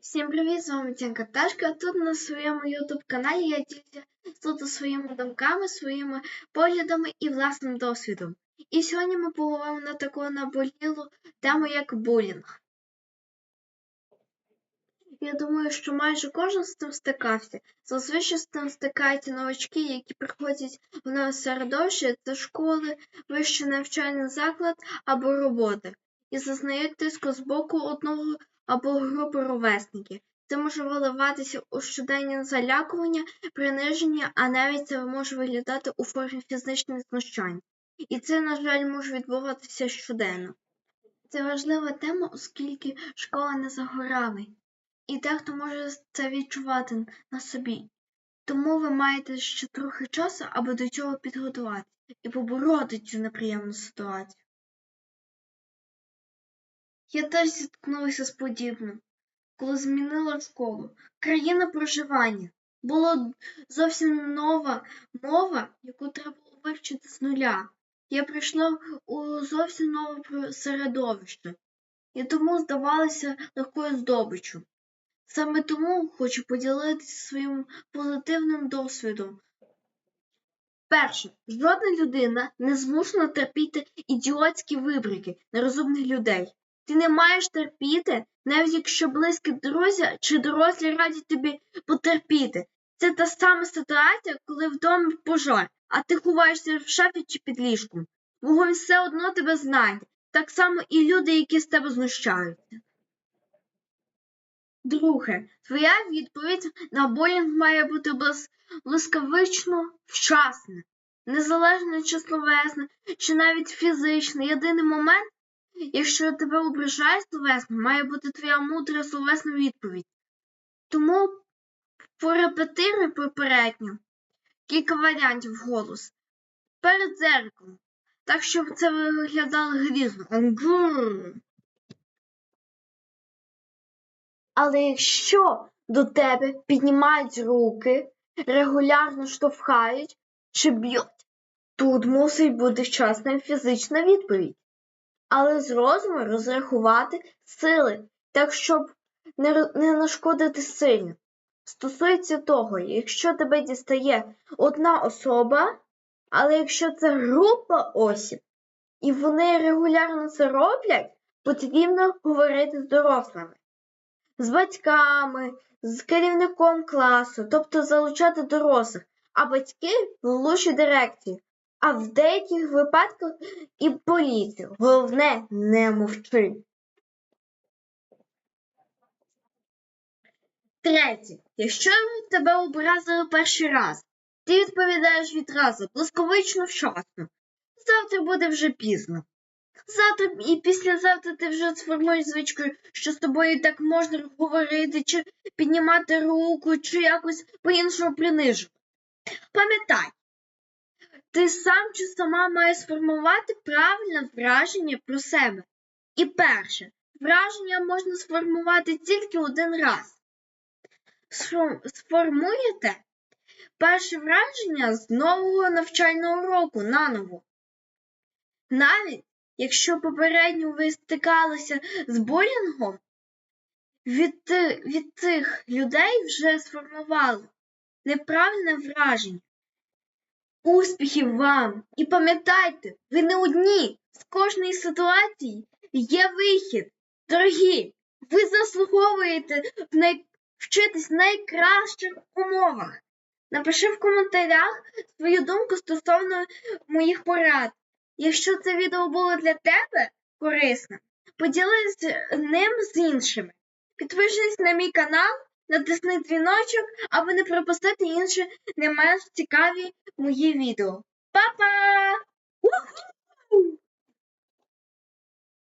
Всім привіт, з вами Тянка Пташка. Тут на своєму YouTube каналі я ділюся суто своїми думками, своїми поглядами і власним досвідом. І сьогодні ми поговоримо на таку наболілу тему, як булінг. Я думаю, що майже кожен з цим стикався. Зазвичай з цим стикаються новачки, які приходять в нове середовище, це школи, вищий навчальний заклад або роботи, і зазнають тиску з боку одного або групи ровесників. Це може виливатися у щоденні залякування, приниження, а навіть це може виглядати у формі фізичних знущань. І це, на жаль, може відбуватися щоденно. Це важлива тема, оскільки школа не за горами, і дехто може це відчувати на собі. Тому ви маєте ще трохи часу, аби до цього підготуватися і побороти цю неприємну ситуацію. Я теж зіткнулася з подібним, коли змінила школу. Країна проживання. Була зовсім нова мова, яку треба було вивчити з нуля. Я прийшла у зовсім нове середовище, і тому здавалася легкою здобиччю. Саме тому хочу поділитися своїм позитивним досвідом. Перше, жодна людина не змушена терпіти ідіотські вибрики нерозумних людей. Ти не маєш терпіти, навіть якщо близькі друзі чи дорослі радять тобі потерпіти. Це та сама ситуація, коли вдома пожар, а ти ховаєшся в шафі чи під ліжком. Вогонь все одно тебе знайде. Так само і люди, які з тебе знущаються. Друге, твоя відповідь на булінг має бути блискавично вчасна, незалежно чи словесна, чи навіть фізична. Єдиний момент, якщо тебе ображає словесно, має бути твоя мудра словесна відповідь. Тому порепетируй попередньо кілька варіантів голос перед дзеркалом, так щоб це виглядало грізно. Але якщо до тебе піднімають руки, регулярно штовхають чи б'ють, тут мусить бути вчасна фізична відповідь. Але з розуму розрахувати сили, так щоб не, не нашкодити сильно. Стосується того, якщо тебе дістає одна особа, але якщо це група осіб, і вони регулярно це роблять, потрібно говорити з дорослими з батьками, з керівником класу, тобто залучати дорослих, а батьки влучі дирекції, а в деяких випадках і поліцію. Головне, не мовчи. Третє. Якщо тебе образили перший раз, ти відповідаєш відразу, блискавично вчасно. Завтра буде вже пізно. Завтра і післязавтра ти вже сформуєш звичку, що з тобою так можна говорити, чи піднімати руку, чи якось по-іншому принижувати. Ти сам чи сама маєш сформувати правильне враження про себе. І перше, враження можна сформувати тільки один раз. Сформуєте перше враження з нового навчального року наново. Навіть якщо попередньо ви стикалися з булінгом, від, від цих людей вже сформували неправильне враження. Успіхів вам! І пам'ятайте, ви не одні. З кожної ситуації є вихід. Дорогі, ви заслуговуєте в най... вчитись в найкращих умовах. Напиши в коментарях свою думку стосовно моїх порад. Якщо це відео було для тебе корисним, поділись ним з іншими. Підпишись на мій канал, натисни дзвіночок, аби не пропустити інші не менш цікаві мої відео. Па-па!